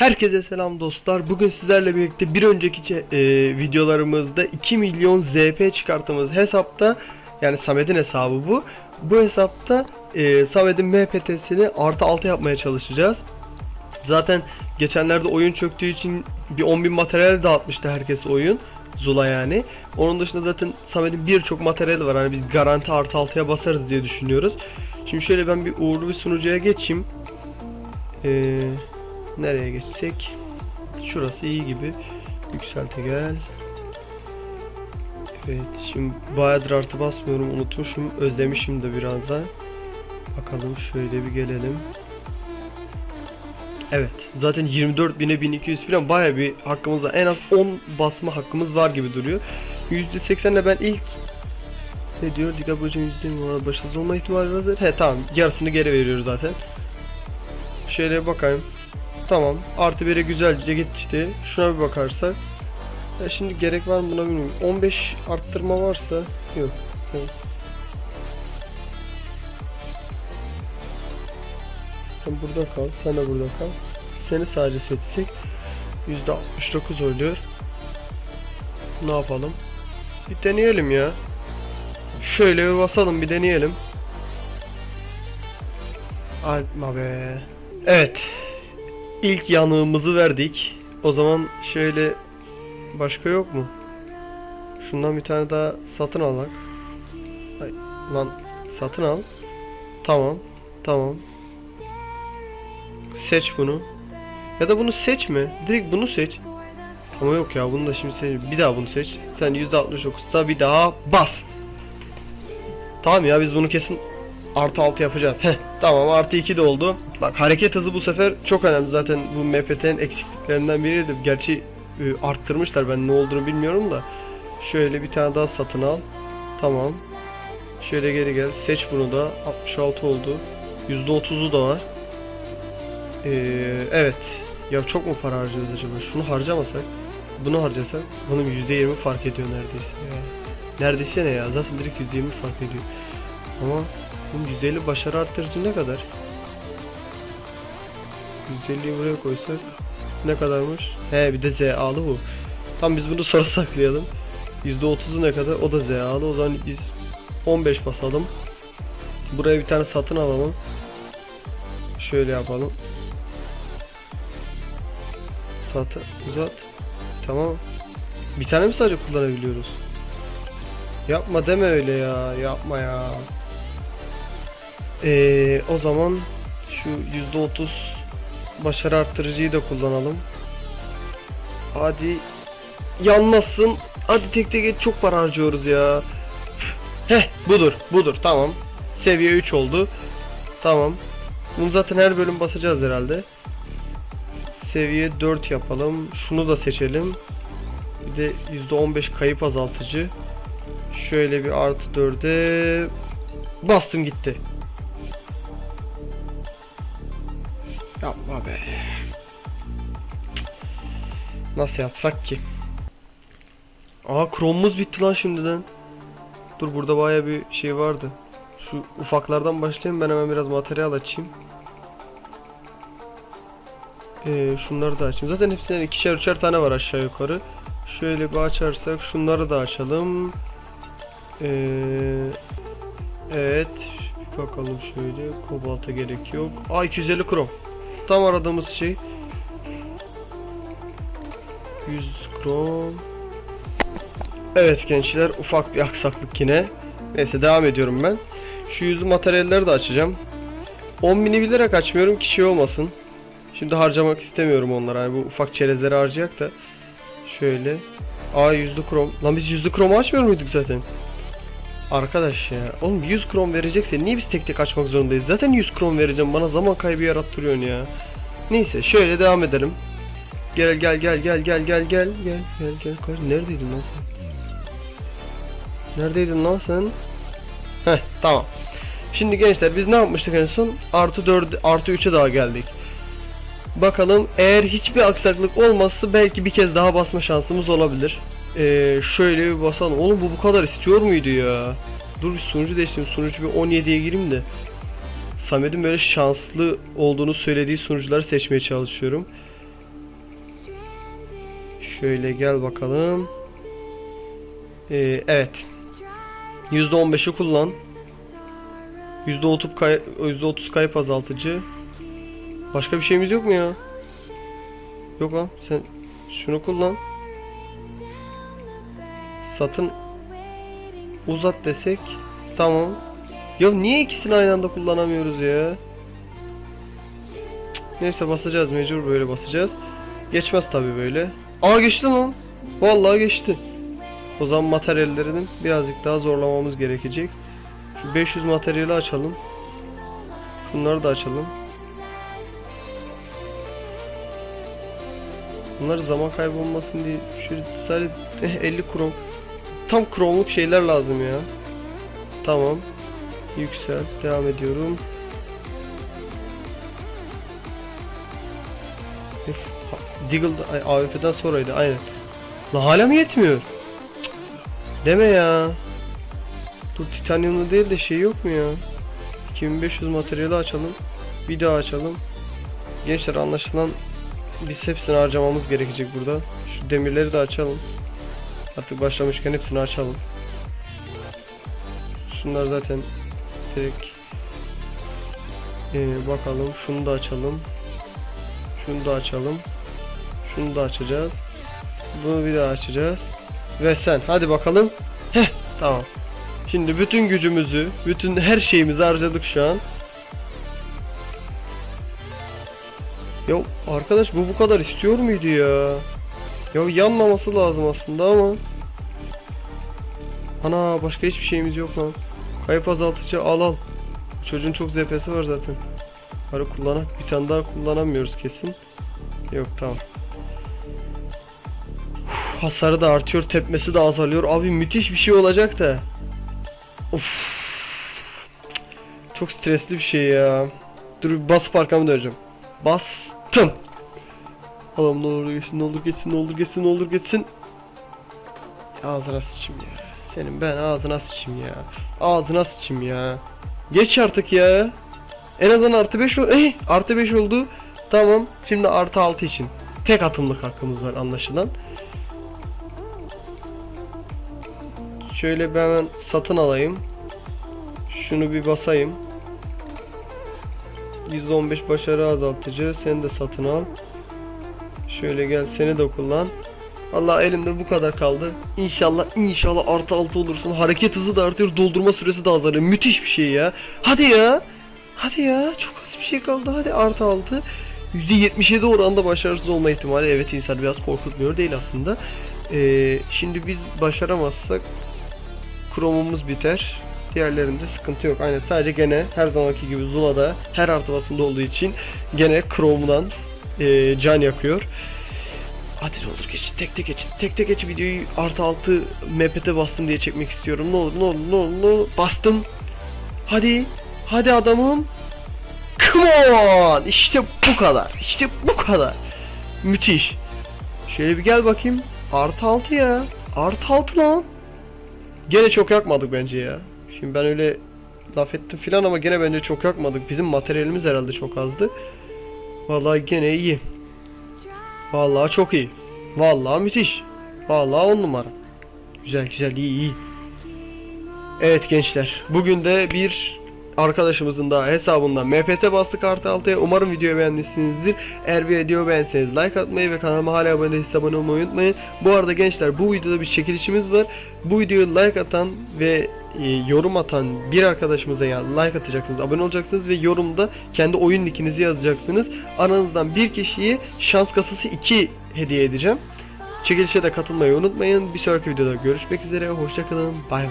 Herkese selam dostlar. Bugün sizlerle birlikte bir önceki ce- e, videolarımızda 2 milyon ZP çıkarttığımız hesapta yani Samet'in hesabı bu. Bu hesapta e, Samet'in MPT'sini artı 6 yapmaya çalışacağız. Zaten geçenlerde oyun çöktüğü için bir 10.000 materyal dağıtmıştı herkes oyun. Zula yani. Onun dışında zaten Samet'in birçok materyali var. Hani biz garanti artı 6'ya basarız diye düşünüyoruz. Şimdi şöyle ben bir uğurlu bir sunucuya geçeyim. Eee Nereye geçsek? Şurası iyi gibi. Yükselte gel. Evet, şimdi bayağıdır artı basmıyorum, unutmuşum, özlemişim de biraz da. Bakalım şöyle bir gelelim. Evet, zaten 24.000'e 1200 falan bayağı bir hakkımız var. En az 10 basma hakkımız var gibi duruyor. %80'le ben ilk ne diyor? Diga Böceğin %20 başarısız olma ihtimali vardır. He tamam, yarısını geri veriyoruz zaten. Şöyle bakayım. Tamam. Artı 1'e güzelce geçti. Şuna bir bakarsak. Ya şimdi gerek var mı buna bilmiyorum. 15 arttırma varsa yok. Sen burada kal. Sen de burada kal. Seni sadece seçsek %69 oluyor. Ne yapalım? Bir deneyelim ya. Şöyle bir basalım bir deneyelim. Alma be. Evet. İlk yanığımızı verdik. O zaman şöyle başka yok mu? Şundan bir tane daha satın al bak. Ay, lan satın al. Tamam. Tamam. Seç bunu. Ya da bunu seçme. Direkt bunu seç. Ama yok ya bunu da şimdi seç. Bir daha bunu seç. Sen %69'da bir daha bas. Tamam ya biz bunu kesin artı 6 yapacağız. Heh, tamam artı 2 de oldu. Bak hareket hızı bu sefer çok önemli zaten bu MPT'nin eksikliklerinden biriydi. Gerçi e, arttırmışlar ben ne olduğunu bilmiyorum da. Şöyle bir tane daha satın al. Tamam. Şöyle geri gel. Seç bunu da. 66 oldu. %30'u da var. Ee, evet. Ya çok mu para harcıyoruz acaba? Şunu harcamasak, bunu harcasak bunun %20 fark ediyor neredeyse ya. Neredeyse ne ya? Zaten direkt %20 fark ediyor. Ama bunun %50 başarı arttırıcı ne kadar? 150'yi buraya koysak ne kadarmış? He bir de ZA'lı bu. Tam biz bunu sonra saklayalım. %30'u ne kadar? O da ZA'lı. O zaman biz 15 basalım. Buraya bir tane satın alalım. Şöyle yapalım. Satın uzat. Tamam. Bir tane mi sadece kullanabiliyoruz? Yapma deme öyle ya. Yapma ya. Ee, o zaman şu %30 başarı arttırıcıyı da kullanalım. Hadi yanmasın. Hadi tek tek çok para harcıyoruz ya. Heh budur budur tamam. Seviye 3 oldu. Tamam. Bunu zaten her bölüm basacağız herhalde. Seviye 4 yapalım. Şunu da seçelim. Bir de %15 kayıp azaltıcı. Şöyle bir artı 4'e bastım gitti. Yapma be. Nasıl yapsak ki? Aa Chrome'umuz bitti lan şimdiden. Dur burada baya bir şey vardı. Şu ufaklardan başlayayım ben hemen biraz materyal açayım. Ee, şunları da açayım. Zaten hepsinden ikişer üçer tane var aşağı yukarı. Şöyle bir açarsak şunları da açalım. Ee, evet. Bakalım şöyle. Kobalta gerek yok. Aa 250 krom. Tam aradığımız şey. 100 krom. Evet gençler ufak bir aksaklık yine. Neyse devam ediyorum ben. Şu yüzü materyalleri de açacağım. 10 bini bilerek açmıyorum ki şey olmasın. Şimdi harcamak istemiyorum onları. Hani bu ufak çerezleri harcayak da. Şöyle. Aa yüzlü krom. Lan biz yüzlü kromu açmıyor muyduk zaten? Arkadaş ya. Oğlum 100 krom verecekse niye biz tek tek açmak zorundayız? Zaten 100 krom vereceğim. Bana zaman kaybı yarattırıyorsun ya. Neyse şöyle devam edelim. Gel gel gel gel gel gel gel gel gel gel. Kaç neredeydin lan sen? Neredeydin lan sen? Heh tamam. Şimdi gençler biz ne yapmıştık en son? Artı 4 artı 3'e daha geldik. Bakalım eğer hiçbir aksaklık olmazsa belki bir kez daha basma şansımız olabilir. Ee, şöyle bir basalım. Oğlum bu bu kadar istiyor muydu ya? Dur bir sunucu değiştireyim. Sunucu bir 17'ye gireyim de. Samet'in böyle şanslı olduğunu söylediği sunucuları seçmeye çalışıyorum. Şöyle gel bakalım. Ee, evet. %15'i kullan. %30 kay %30 kayıp azaltıcı. Başka bir şeyimiz yok mu ya? Yok lan. Sen şunu kullan. Satın uzat desek. Tamam. Ya niye ikisini aynı anda kullanamıyoruz ya? Neyse basacağız mecbur böyle basacağız. Geçmez tabi böyle. Aa geçti lan. Vallahi geçti. O zaman materyallerinin birazcık daha zorlamamız gerekecek. Şu 500 materyali açalım. Bunları da açalım. Bunlar zaman kaybolmasın diye şöyle sadece eh, 50 krom. Tam kromluk şeyler lazım ya. Tamam. Yüksel. Devam ediyorum. Ay, AWP'den sonraydı aynen. La hala mı yetmiyor? Cık, Deme ya. Dur titanyumlu değil de şey yok mu ya? 2500 materyali açalım. Bir daha açalım. Gençler anlaşılan biz hepsini harcamamız gerekecek burada. Şu demirleri de açalım. Artık başlamışken hepsini açalım. Şunlar zaten direkt Ee, bakalım şunu da açalım. Şunu da açalım. Şunu da açacağız. Bunu bir daha açacağız. Ve sen hadi bakalım. Heh tamam. Şimdi bütün gücümüzü, bütün her şeyimizi harcadık şu an. Ya arkadaş bu bu kadar istiyor muydu ya? Ya yanmaması lazım aslında ama. Ana başka hiçbir şeyimiz yok lan. Kayıp azaltıcı al al. Çocuğun çok ZP'si var zaten. Hadi kullanak bir tane daha kullanamıyoruz kesin. Yok tamam. Uf, Hasarı da artıyor, tepmesi de azalıyor. Abi müthiş bir şey olacak da. Of. Çok stresli bir şey ya. Dur bir basıp arkamı döneceğim. Bastım. Allah'ım ne olur geçsin, ne olur geçsin, ne olur geçsin, ne olur geçsin. Ağzına sıçayım ya. Senin ben ağzına sıçayım ya. Ağzına sıçayım ya. Geç artık ya. En azından artı 5 oldu. Eh, artı 5 oldu. Tamam. Şimdi artı 6 için. Tek atımlık hakkımız var anlaşılan. Şöyle hemen satın alayım. Şunu bir basayım. %15 başarı azaltıcı. Sen de satın al. Şöyle gel seni de kullan. Allah elimde bu kadar kaldı. İnşallah inşallah artı 6 olursun. Hareket hızı da artıyor. Doldurma süresi de azalıyor. Müthiş bir şey ya. Hadi ya. Hadi ya. Çok az bir şey kaldı. Hadi artı 6. %77 oranda başarısız olma ihtimali. Evet insan biraz korkutmuyor değil aslında. Ee, şimdi biz başaramazsak kromumuz biter. Diğerlerinde sıkıntı yok. Aynen sadece gene her zamanki gibi Zula'da her artı basımda olduğu için gene kromdan e, can yakıyor. Hadi ne olur geç tek tek geç tek tek geç videoyu artı altı MPT bastım diye çekmek istiyorum. Ne olur ne olur ne olur, ne olur. bastım. Hadi hadi adamım. Come on işte bu kadar işte bu kadar. Müthiş. Şöyle bir gel bakayım. Artı altı ya. Artı altı lan. Gene çok yakmadık bence ya. Şimdi ben öyle laf ettim filan ama gene bence çok yakmadık. Bizim materyalimiz herhalde çok azdı. Vallahi gene iyi. Vallahi çok iyi. Vallahi müthiş. Vallahi on numara. Güzel güzel iyi iyi. Evet gençler. Bugün de bir arkadaşımızın daha hesabından MPT bastık artı 6'ya. Umarım videoyu beğenmişsinizdir. Eğer video beğenseniz like atmayı ve kanalıma hala abone değilseniz abone olmayı unutmayın. Bu arada gençler bu videoda bir çekilişimiz var. Bu videoyu like atan ve e, yorum atan bir arkadaşımıza ya like atacaksınız, abone olacaksınız ve yorumda kendi oyun nickinizi yazacaksınız. Aranızdan bir kişiye şans kasası 2 hediye edeceğim. Çekilişe de katılmayı unutmayın. Bir sonraki videoda görüşmek üzere. Hoşçakalın. Bay bay.